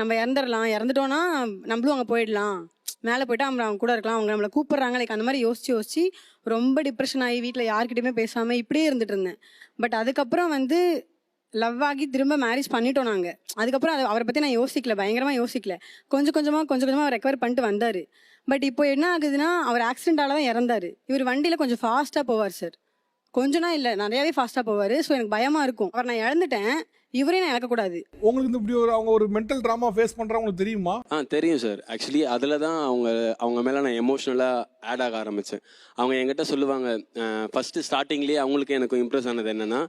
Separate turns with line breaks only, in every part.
நம்ம இறந்துடலாம் இறந்துட்டோன்னா நம்மளும் அங்கே போயிடலாம் மேலே போயிட்டு அவங்க அவங்க கூட இருக்கலாம் அவங்க நம்மளை கூப்பிட்றாங்க லைக் அந்த மாதிரி யோசிச்சு யோசிச்சு ரொம்ப டிப்ரெஷன் ஆகி வீட்டில் யார்கிட்டயுமே பேசாமல் இப்படியே இருந்துட்டு இருந்தேன் பட் அதுக்கப்புறம் வந்து லவ் ஆகி திரும்ப மேரேஜ் பண்ணிட்டோம் நாங்கள் அதுக்கப்புறம் அதை அவரை பற்றி நான் யோசிக்கல பயங்கரமாக யோசிக்கல கொஞ்சம் கொஞ்சமாக கொஞ்சம் கொஞ்சமாக அவர் ரெக்கவர் பண்ணிட்டு வந்தார் பட் இப்போ என்ன ஆகுதுன்னா அவர் ஆக்சிடென்டால தான் இறந்தார் இவர் வண்டியில் கொஞ்சம் ஃபாஸ்ட்டாக போவார் சார் கொஞ்சம்னா இல்லை நிறையாவே ஃபாஸ்ட்டாக போவார் ஸோ எனக்கு பயமாக இருக்கும் அவர் நான் இழந்துட்டேன் இவரே நான் இழக்கக்கூடாது
உங்களுக்கு இப்படி ஒரு அவங்க ஒரு மென்டல் ட்ராமா ஃபேஸ் பண்ணுறவங்களுக்கு தெரியுமா
ஆ தெரியும் சார் ஆக்சுவலி அதில் தான் அவங்க அவங்க மேலே நான் எமோஷ்னலாக ஆட் ஆக ஆரம்பித்தேன் அவங்க என்கிட்ட சொல்லுவாங்க ஃபஸ்ட்டு ஸ்டார்டிங்லேயே அவங்களுக்கு எனக்கு இம்ப்ரெஸ் ஆனது என்னென்னா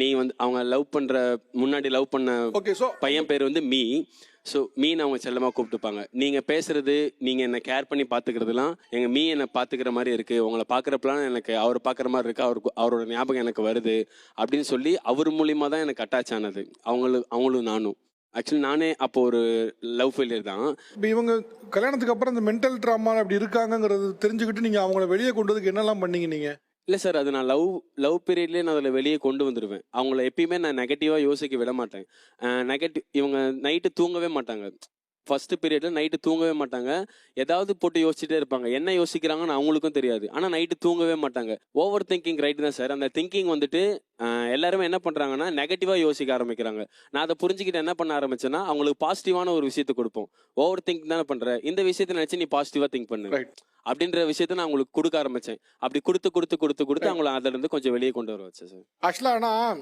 நீ வந்து அவங்க லவ் பண்ற முன்னாடி லவ் பண்ண ஓகே ஸோ பையன் பேர் வந்து மீ ஸோ மீன் அவங்க செல்லமாக கூப்பிட்டுப்பாங்க நீங்கள் பேசுறது நீங்கள் என்னை கேர் பண்ணி பார்த்துக்கிறதுலாம் எங்கள் மீ என்னை பார்த்துக்கிற மாதிரி இருக்குது உங்களை பார்க்குறப்பலாம் எனக்கு அவர் பார்க்குற மாதிரி இருக்குது அவருக்கு அவரோட ஞாபகம் எனக்கு வருது அப்படின்னு சொல்லி அவர் மூலியமாக தான் எனக்கு அட்டாச் ஆனது அவங்களும் அவங்களும் நானும் ஆக்சுவலி நானே அப்போ ஒரு லவ் ஃபெயிலியர் தான்
இப்போ இவங்க கல்யாணத்துக்கு அப்புறம் இந்த மென்டல் ட்ராமா அப்படி இருக்காங்கிறது தெரிஞ்சுக்கிட்டு நீங்கள் அவங்கள வெளியே கொண்டதுக்கு என்னெல்லாம் பண்ணீங்க நீங்கள்
இல்லை சார் அது நான் லவ் லவ் பீரியட்லேயே நான் அதில் வெளியே கொண்டு வந்துடுவேன் அவங்கள எப்பயுமே நான் நெகட்டிவாக யோசிக்க விட மாட்டேன் நெகட்டிவ் இவங்க நைட்டு தூங்கவே மாட்டாங்க ஃபஸ்ட்டு பீரியடில் நைட்டு தூங்கவே மாட்டாங்க ஏதாவது போட்டு யோசிச்சுட்டே இருப்பாங்க என்ன யோசிக்கிறாங்கன்னு அவங்களுக்கும் தெரியாது ஆனால் நைட்டு தூங்கவே மாட்டாங்க ஓவர் திங்கிங் ரைட்டு தான் சார் அந்த திங்கிங் வந்துட்டு எல்லாருமே என்ன பண்ணுறாங்கன்னா நெகட்டிவாக யோசிக்க ஆரம்பிக்கிறாங்க நான் அதை புரிஞ்சுக்கிட்டு என்ன பண்ண ஆரம்பிச்சேன்னா அவங்களுக்கு பாசிட்டிவான ஒரு விஷயத்தை கொடுப்போம் ஓவர் திங்க் தானே பண்ணுற இந்த விஷயத்தை நினச்சி நீ பாசிட்டிவாக திங்க் பண்ணு அப்படின்ற விஷயத்த நான் அவங்களுக்கு கொடுக்க ஆரம்பித்தேன் அப்படி கொடுத்து கொடுத்து கொடுத்து கொடுத்து அவங்கள அதிலிருந்து கொஞ்சம் வெளியே கொண்டு வர வச்சேன் சார்
ஆக்சுவலாக ஆனால்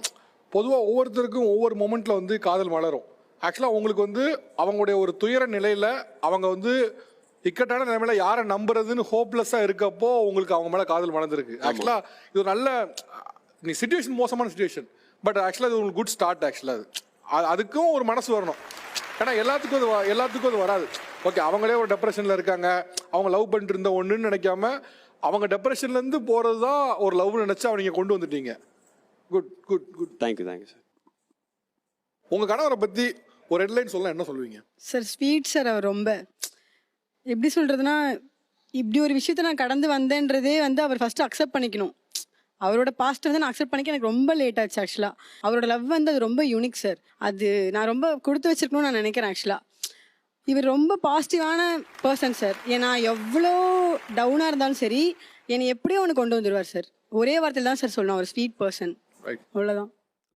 பொதுவாக ஒவ்வொருத்தருக்கும் ஒவ்வொரு மொமெண்ட்டில் வந்து காதல் வளரும் ஆக்சுவலாக உங்களுக்கு வந்து அவங்களுடைய ஒரு துயர நிலையில் அவங்க வந்து இக்கட்டான நிலைமையில யாரை நம்புறதுன்னு ஹோப்லெஸ்ஸாக இருக்கப்போ உங்களுக்கு அவங்க மேலே காதல் வளர்ந்துருக்கு ஆக்சுவலாக இது ஒரு நல்ல நீ சுச்சுவேஷன் மோசமான சுச்சுவேஷன் பட் ஆக்சுவலாக இது உங்களுக்கு குட் ஸ்டார்ட் ஆக்சுவலாக அது அதுக்கும் ஒரு மனசு வரணும் ஏன்னா எல்லாத்துக்கும் அது எல்லாத்துக்கும் அது வராது ஓகே அவங்களே ஒரு டெப்ரெஷனில் இருக்காங்க அவங்க லவ் பண்ணிட்டு இருந்த ஒன்றுன்னு நினைக்காம அவங்க டெப்ரெஷன்லேருந்து போகிறது தான் ஒரு லவ்னு நினச்சி அவங்க கொண்டு வந்துட்டீங்க good good good
thank you thank you sir
உங்கள் கணவரை பற்றி ஒரு ஹெட்லைன் சொல்லலாம் என்ன சொல்லுவீங்க
சார் ஸ்வீட் சார் அவர் ரொம்ப எப்படி சொல்றதுனா இப்படி ஒரு விஷயத்தை நான் கடந்து வந்தேன்றதே வந்து அவர் ஃபஸ்ட்டு அக்செப்ட் பண்ணிக்கணும் அவரோட பாஸ்ட்டை வந்து நான் அக்செப்ட் பண்ணிக்க எனக்கு ரொம்ப லேட் ஆச்சு ஆக்சுவலாக அவரோட லவ் வந்து அது ரொம்ப யூனிக் சார் அது நான் ரொம்ப கொடுத்து வச்சிருக்கணும்னு நான் நினைக்கிறேன் ஆக்சுவலாக இவர் ரொம்ப பாசிட்டிவான பர்சன் சார் ஏன்னா எவ்வளோ டவுனாக இருந்தாலும் சரி என்னை எப்படியோ ஒன்று கொண்டு வந்துடுவார் சார் ஒரே வார்த்தையில் தான் சார் சொல்லணும் அவர் ஸ்வீட் பர்சன் அவ்வளோதான்